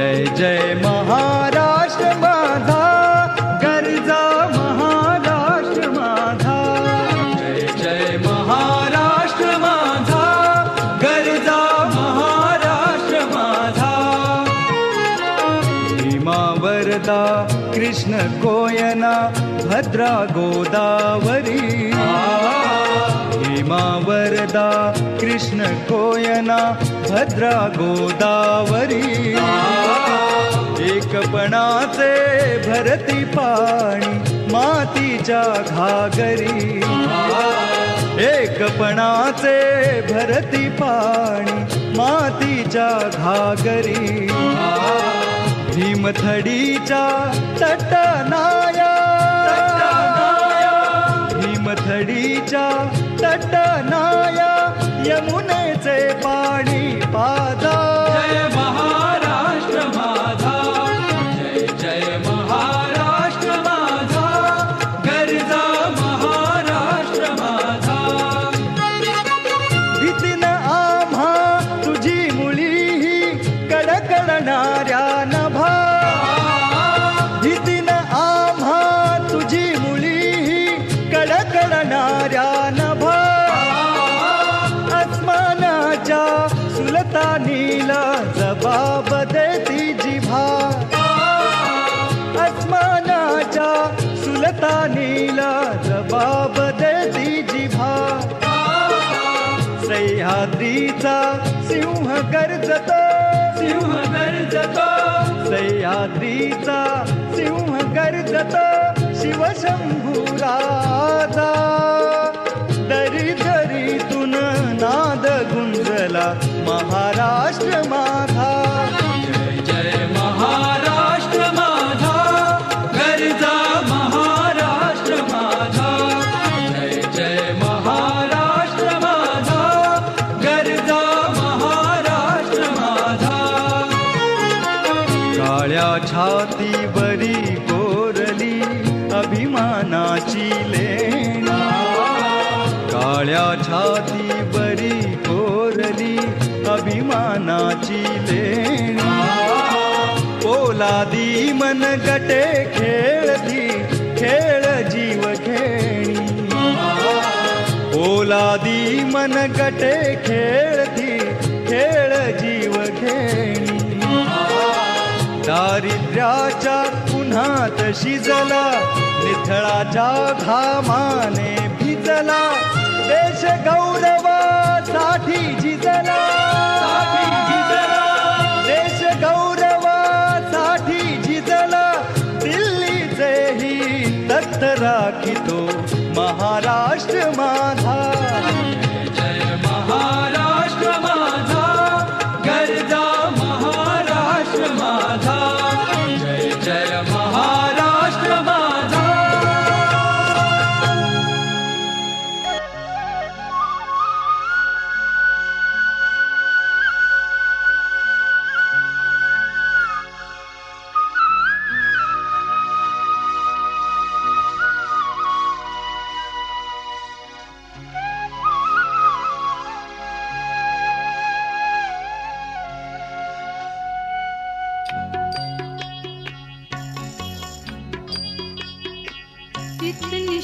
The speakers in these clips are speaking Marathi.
जय जय महाराष्ट्र माझा गरजा महाराष्ट्र माझा जय जय महाराष्ट्र माझा गरजा महाराष्ट्र माझा भीमा वरदा कृष्ण कोयना भद्रा गोदावरी. भीमा वरदा कृष्ण कोयना भद्रा गोदावरी. एकपणाचे भरती पाणी मातीच्या घागरी. एकपणाचे भरती पाणी मातीच्या घागरी. भीमथडीच्या तटनाया. भीमथडीच्या तटनाया. यमुनेचे पाणी पाद जिभा अस्मानाच्या सुलतानीला जबाब देती जिभा सह्याद्रीचा सिंह गर्जतो. सिंह गर्जतो. सह्याद्रीचा सिंह गर्जतो. शिवशंभू राजा दरी दरीतून नाद गुंजला महाराष्ट्र माझा काळ्या छातीवरी कोरली अभिमानाची लेणा. काळ्या छातीवरी कोरली अभिमानाची लेणा. पोलादी मन गटे खेळती खेळ जीव घेणी ओलादी मन गटे खेळती खेळ जीव घेणी दारिद्र्याच्या उन्हात शिजला निथळाच्या घामाने भिजला. देश गौरवासाठी झिजला देश गौरवासाठी झिजला दिल्लीचेही दत्त राखितो महाराष्ट्र माझा. जय महाराष्ट्र माझा गरजा महाराष्ट्र माझा.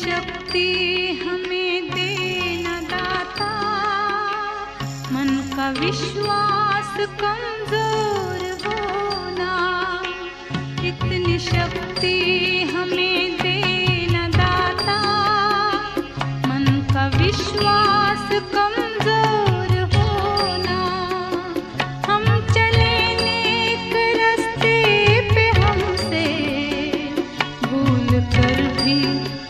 शक्ति हमें देना दाता। मन का विश्वास कमज़ोर होना। इतनी शक्ति हमें देना दाता। मन का विश्वास कमज़ोर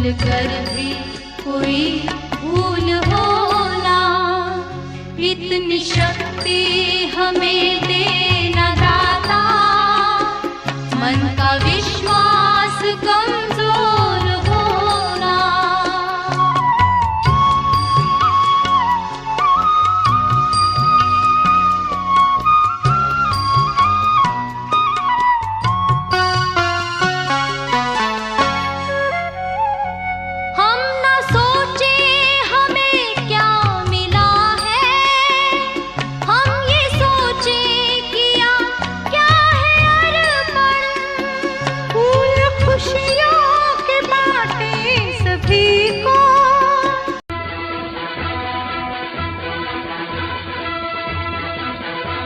भूल कर भी कोई भूल होना इतनी शक्ति हमें